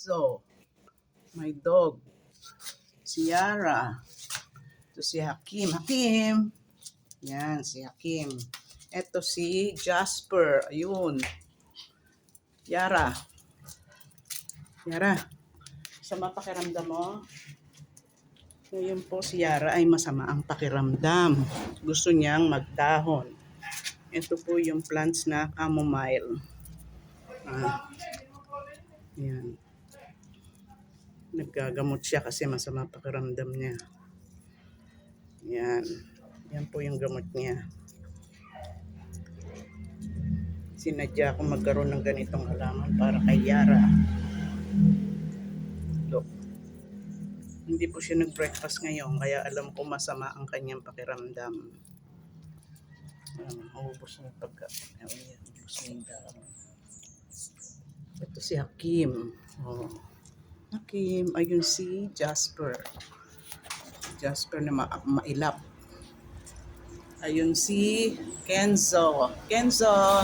So, my dog, si Yara. Ito si Hakim. Hakim! Yan, si Hakim. Ito si Jasper. Ayun. Yara. Yara. Sama pakiramdam mo? Ngayon po si Yara ay masama ang pakiramdam. Gusto niyang magdahon. Ito po yung plants na chamomile. Ah. Yan. Naggagamot siya kasi masama pakiramdam niya. Yan. Yan po yung gamot niya. Sinadya ko magkaroon ng ganitong halaman para kay Yara. Look. Hindi po siya nag-breakfast ngayon kaya alam ko masama ang kanyang pakiramdam. Um, ubos na pagka. Ubos na yung. Ito si Hakim. Oh. Hakim, ayun si Jasper. Jasper na ma- mailap. Ayun si Kenzo. Kenzo!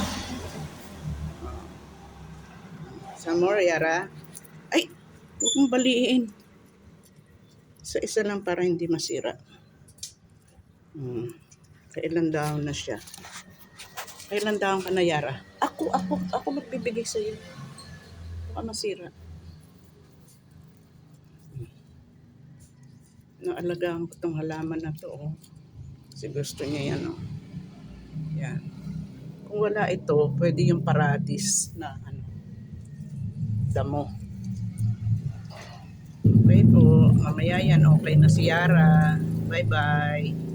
Sa more, Yara. Ay! Huwag mong baliin. Sa isa lang para hindi masira. Hmm. Kailan daw na siya? Kailan daw ka na, Yara? Ako, ako, ako magbibigay sa'yo. Baka masira. Naalagaan ko tong halaman na to. Oh. Kasi gusto niya yan. Oh. Yan. Kung wala ito, pwede yung paradis na ano, damo. Okay po. Mamaya yan. Okay na si Yara. Bye-bye.